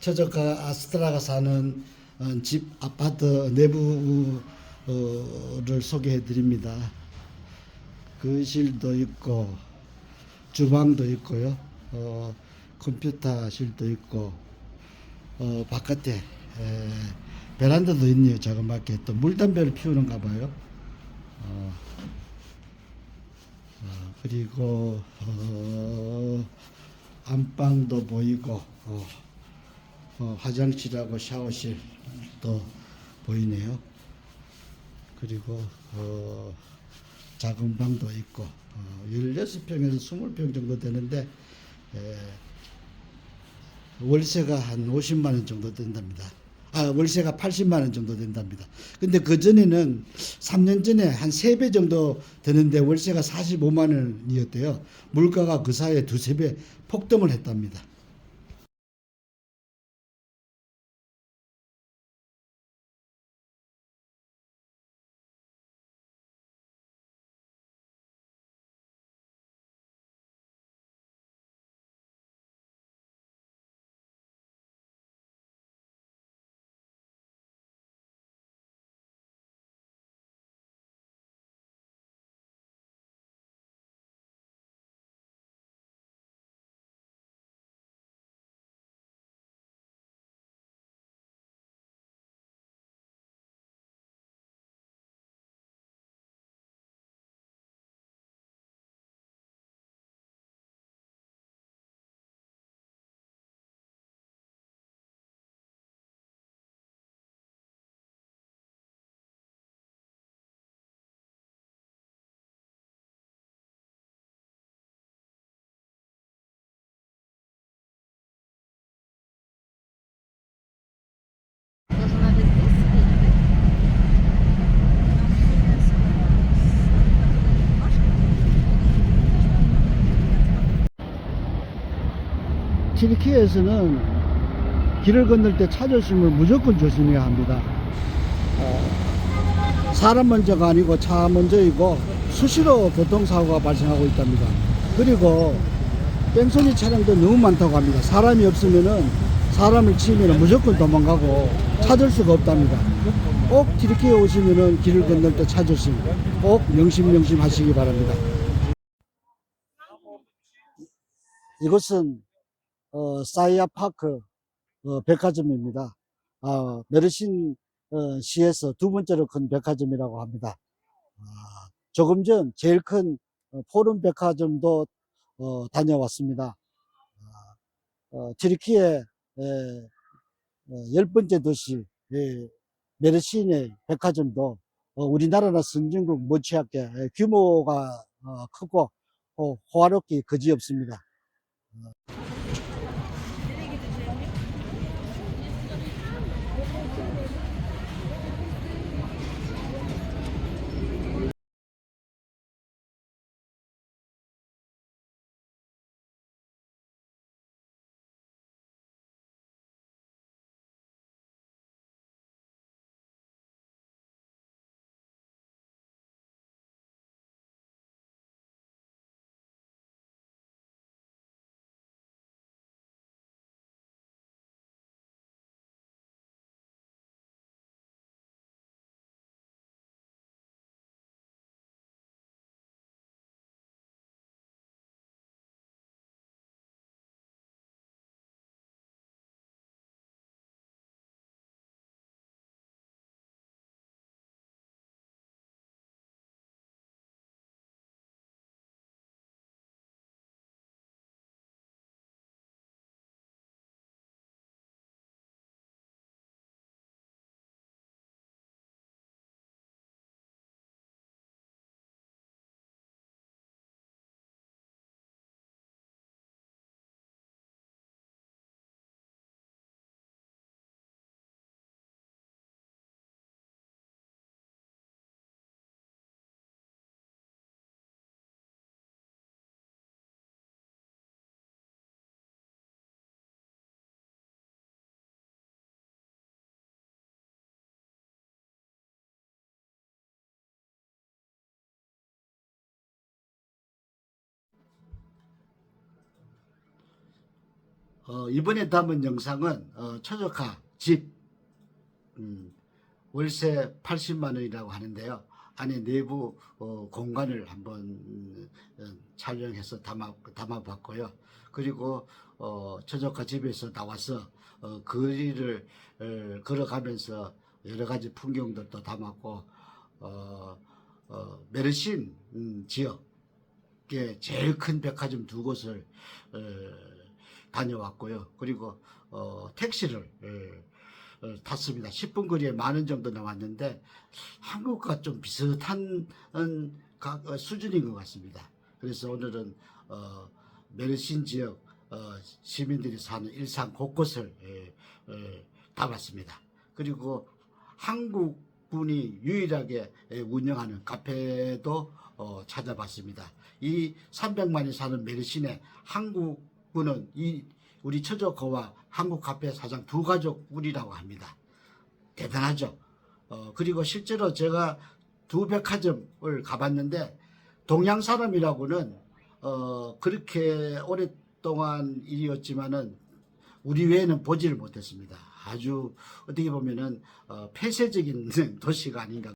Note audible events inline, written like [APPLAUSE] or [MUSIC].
최저가 아스트라가 사는 어, 집 아파트 내부를 소개해 드립니다. 거실도 있고 주방도 있고요. 어, 컴퓨터실도 있고 어, 바깥에 에, 베란다도 있네요. 자그맣게 또 물담배를 피우는가 봐요. 어, 어, 그리고 어, 안방도 보이고 어, 어, 화장실하고 샤워실도 보이네요. 그리고 어, 작은 방도 있고 어, 16평에서 20평 정도 되는데 에, 월세가 한 50만 원 정도 된답니다. 아, 월세가 80만 원 정도 된답니다. 근데 그 전에는 3년 전에 한 3배 정도 되는데 월세가 45만 원이었대요. 물가가 그 사이에 두세 배 폭등을 했답니다. 튀르키예에서는 길을 건널 때 차 조심을 무조건 조심해야 합니다. 어, 사람 먼저가 아니고 차 먼저이고 수시로 교통사고가 발생하고 있답니다. 그리고 뺑소니 차량도 너무 많다고 합니다. 사람이 없으면은 사람을 치면 무조건 도망가고 찾을 수가 없답니다. 꼭 튀르키예 오시면은 길을 건널 때 차조심 꼭 명심명심 하시기 바랍니다. 이곳은 어, 사이아 파크 어, 백화점입니다. 아, 메르신 어, 시에서 두 번째로 큰 백화점이라고 합니다. 아, 조금 전 제일 큰 어, 포rum 백화점도 어, 다녀왔습니다. 아, 어, 튀르키예 에, 어, 열 번째 도시 에, 메르신의 백화점도 어, 우리나라나 선진국 못지않게 에, 규모가 어, 크고 어, 호화롭기 그지없습니다. 어, 이번에 담은 영상은 어, 최적화 집 음, 월세 80만 원이라고 하는데요. 안에 내부 어, 공간을 한번 음, 어, 촬영해서 담아 담아봤고요. 그리고 어, 최적화 집에서 나와서 어, 거리를 어, 걸어가면서 여러 가지 풍경들도 담았고 어, 어, 메르신 음, 지역에 제일 큰 백화점 두 곳을 어, 다녀왔고요. 그리고 어, 택시를 어, 어, 탔습니다. 10분 거리에 만 원 정도 나왔는데 한국과 좀 비슷한 음, 가- 어, 수준인 것 같습니다. 그래서 오늘은 어, 메르신 지역 어, 시민들이 사는 일상 곳곳을 에, 에, 담았습니다. 그리고 한국 분이 유일하게 에, 운영하는 카페도 어, 찾아봤습니다. 이 300만이 사는 메르신에 한국 분은 이 우리 처조커와 한국 카페 사장 두 가족뿐이라고 합니다. 대단하죠. 어, 그리고 실제로 제가 두 백화점을 가봤는데 동양 사람이라고는 어, 그렇게 오랫동안 일이었지만은 우리 외에는 보지를 못했습니다. 아주 어떻게 보면은 어, 폐쇄적인 [LAUGHS] 도시가 아닌가